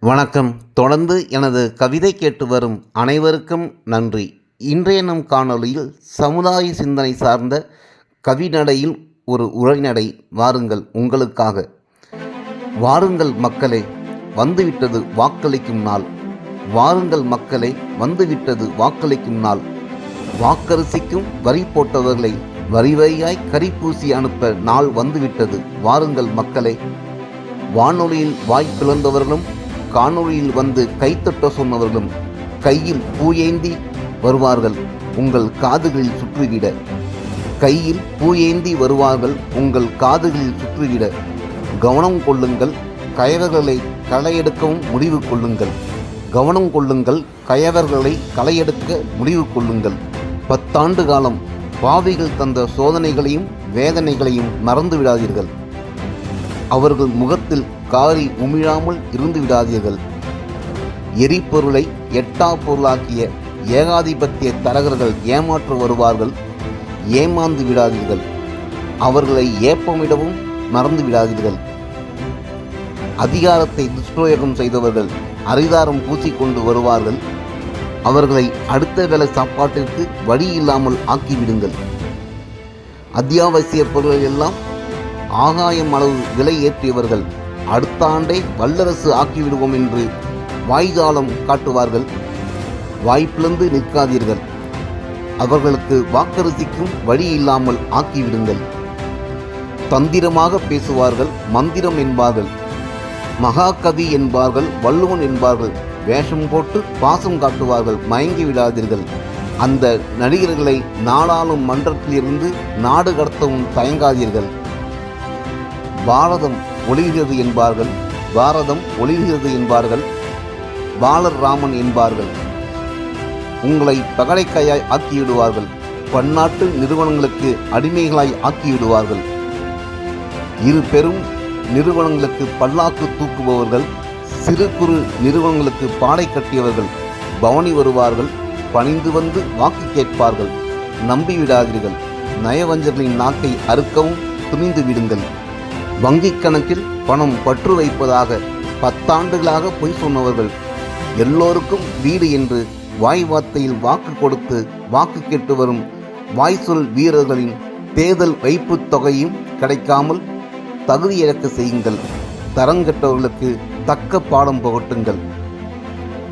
வணக்கம். தொடர்ந்து எனது கவிதை கேட்டு வரும் அனைவருக்கும் நன்றி. இன்றைய நம் காணொளியில் சமுதாய சிந்தனை சார்ந்த கவிநடையில் ஒரு உரைநடை வாருங்கள் உங்களுக்காக. வாருங்கள் மக்களே வந்துவிட்டது வாக்களிக்கும் நாள். வாருங்கள் மக்களே வந்துவிட்டது வாக்களிக்கும் நாள். வாக்கரிசிக்கும் வரி போட்டவர்களை வரி வரியாய் கரிப்பூசி அனுப்ப நாள் வந்துவிட்டது. வாருங்கள் மக்களே. வானொலியில் வாய் பிளந்தவர்களும் காணொளியில் வந்து கைத்தட்ட சொன்னவர்களும் கையில் பூயேந்தி வருவார்கள் உங்கள் காதுகளில் சுற்றுகிட. கையில் பூயேந்தி வருவார்கள் உங்கள் காதுகளில் சுற்றுகிட. கவனம் கொள்ளுங்கள் கயவர்களை களையெடுக்கவும் முடிவு கொள்ளுங்கள். கவனம் கொள்ளுங்கள் கயவர்களை களையெடுக்க முடிவு கொள்ளுங்கள். பத்தாண்டு காலம் பாவிகள் தந்த சோதனைகளையும் வேதனைகளையும் மறந்து விடாதீர்கள் அவர்கள் முகத்தில் காரி உமிழாமல் இருந்து விடாதீர்கள். எரிபொருளை எட்டா பொருளாக்கிய ஏகாதிபத்திய தரகர்கள் ஏமாற்ற வருவார்கள் ஏமாந்து விடாதீர்கள். அவர்களை ஏப்பமிடவும் மறந்து விடாதீர்கள். அதிகாரத்தை துஷ்பிரயோகம் செய்தவர்கள் அரிதாரம் பூசிக்கொண்டு வருவார்கள். அவர்களை அடுத்த வேலை சாப்பாட்டிற்கு வழி இல்லாமல் ஆக்கிவிடுங்கள். அத்தியாவசிய பொருள்கள் எல்லாம் ஆகாயம் அளவு விலை ஏற்றியவர்கள் அடுத்த ஆண்டே வல்லரசு ஆக்கிவிடுவோம் என்று வாய்தாளம் காட்டுவார்கள். வாய்ப்பிழந்து நிற்காதீர்கள். அவர்களுக்கு வாக்கரிசிக்கும் வழி இல்லாமல் ஆக்கிவிடுங்கள். தந்திரமாக பேசுவார்கள் மந்திரம் என்பார்கள். மகாகவி என்பார்கள் வள்ளுவன் என்பார்கள். வேஷம் போட்டு பாசம் காட்டுவார்கள் மயங்கி விடாதீர்கள். அந்த நடிகர்களை நாடாளும் மன்றத்திலிருந்து நாடு கடத்தவும் தயங்காதீர்கள். பாரதம் ஒளிகிறது என்பார்கள் பாரதம் ஒளிகிறது என்பார்கள் பாலர் ராமன் என்பார்கள். உங்களை பகடைக்காயாய் ஆக்கிவிடுவார்கள் பன்னாட்டு நிறுவனங்களுக்கு அடிமைகளாய் ஆக்கிவிடுவார்கள். இரு பெரும் நிறுவனங்களுக்கு பல்லாக்கு தூக்குபவர்கள் சிறு குறு நிறுவனங்களுக்கு பாடை கட்டியவர்கள் பவனி வருவார்கள் பணிந்து வந்து வாக்கு கேட்பார்கள். நம்பிவிடாதீர்கள் நயவஞ்சர்களின் நாக்கை அறுக்கவும் துணிந்து விடுங்கள். வங்கிக் கணக்கில் பணம் பற்று வைப்பதாக பத்தாண்டுகளாக பொய் சொன்னவர்கள் எல்லோருக்கும் வீடு என்று வாய் வார்த்தையில் வாக்கு கொடுத்து வாக்கு கேட்டு வரும் வாய்சொல் வீரர்களின் தேர்தல் வைப்புத் தொகையும் கிடைக்காமல் தகுதி இழக்க செய்யுங்கள். தரங்கெட்டவர்களுக்கு தக்க பாடம் புகட்டுங்கள்.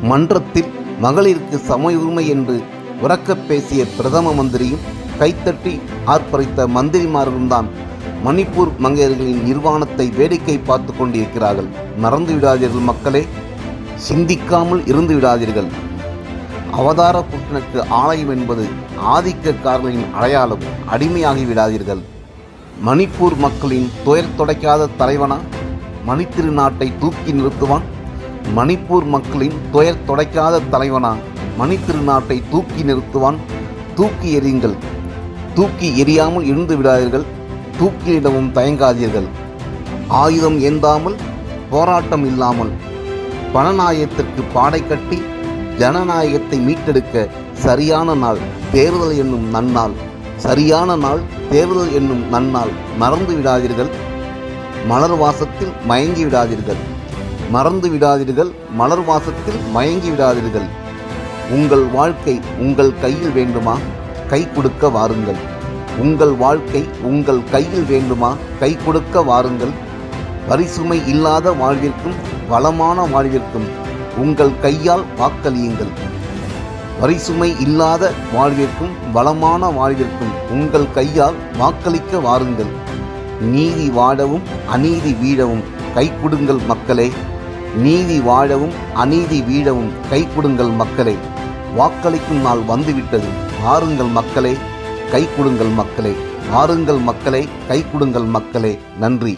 மன்றத்தில் மகளிருக்கு சம உரிமை என்று உறக்கப் பேசிய பிரதம மந்திரியும் கைத்தட்டி ஆர்ப்பரித்த மந்திரிமார்களும் தான் மணிப்பூர் மங்கையர்களின் நிர்வாணத்தை வேடிக்கை பார்த்து கொண்டிருக்கிறார்கள். மறந்து விடாதீர்கள் மக்களே. சிந்திக்காமல் இருந்து விடாதீர்கள். அவதார புற்றனுக்கு ஆலயம் என்பது ஆதிக்கக்காரர்களின் அடையாளம். அடிமையாகி விடாதீர்கள். மணிப்பூர் மக்களின் துயர் துடைக்காத தலைவனா? மணித்திரு நாட்டை தூக்கி நிறுத்துவான்? மணிப்பூர் மக்களின் துயர் துடைக்காத தலைவனா? மணித்திரு நாட்டை தூக்கி நிறுத்துவான்? தூக்கி எறியுங்கள். தூக்கி எறியாமல் இருந்து விடாதீர்கள். தூக்கிலிடவும் தயங்காதீர்கள். ஆயுதம் ஏந்தாமல் போராட்டம் இல்லாமல் பணநாயகத்திற்கு பாடை கட்டி ஜனநாயகத்தை மீட்டெடுக்க சரியான நாள் தேர்தல் என்னும் நன்னாள் சரியான நாள் தேர்தல் என்னும் நன்னாள் மறந்து விடாதீர்கள். மலர் வாசத்தில் மயங்கி விடாதீர்கள். மறந்து விடாதீர்கள் மலர் வாசத்தில் மயங்கி விடாதீர்கள். உங்கள் வாழ்க்கை உங்கள் கையில் வேண்டுமா? கை கொடுக்க வாருங்கள். உங்கள் வாழ்க்கை உங்கள் கையில் வேண்டுமா? கை கொடுக்க வாருங்கள். வரிசுமை இல்லாத வாழ்விற்கும் வளமான வாழ்விற்கும் உங்கள் கையால் வாக்களியுங்கள். வரிசுமை இல்லாத வாழ்விற்கும் வளமான வாழ்விற்கும் உங்கள் கையால் வாக்களிக்க வாருங்கள். நீதி வாழவும் அநீதி வீழவும் கை கொடுங்கள் மக்களே. நீதி வாழவும் அநீதி வீழவும் கை கொடுங்கள் மக்களே. வாக்களிக்கும் நாள் வந்துவிட்டது. வாருங்கள் மக்களே. கை கொடுங்கள் மக்களே ஆறுங்கள் மக்களே கை கொடுங்கள் மக்களே. நன்றி.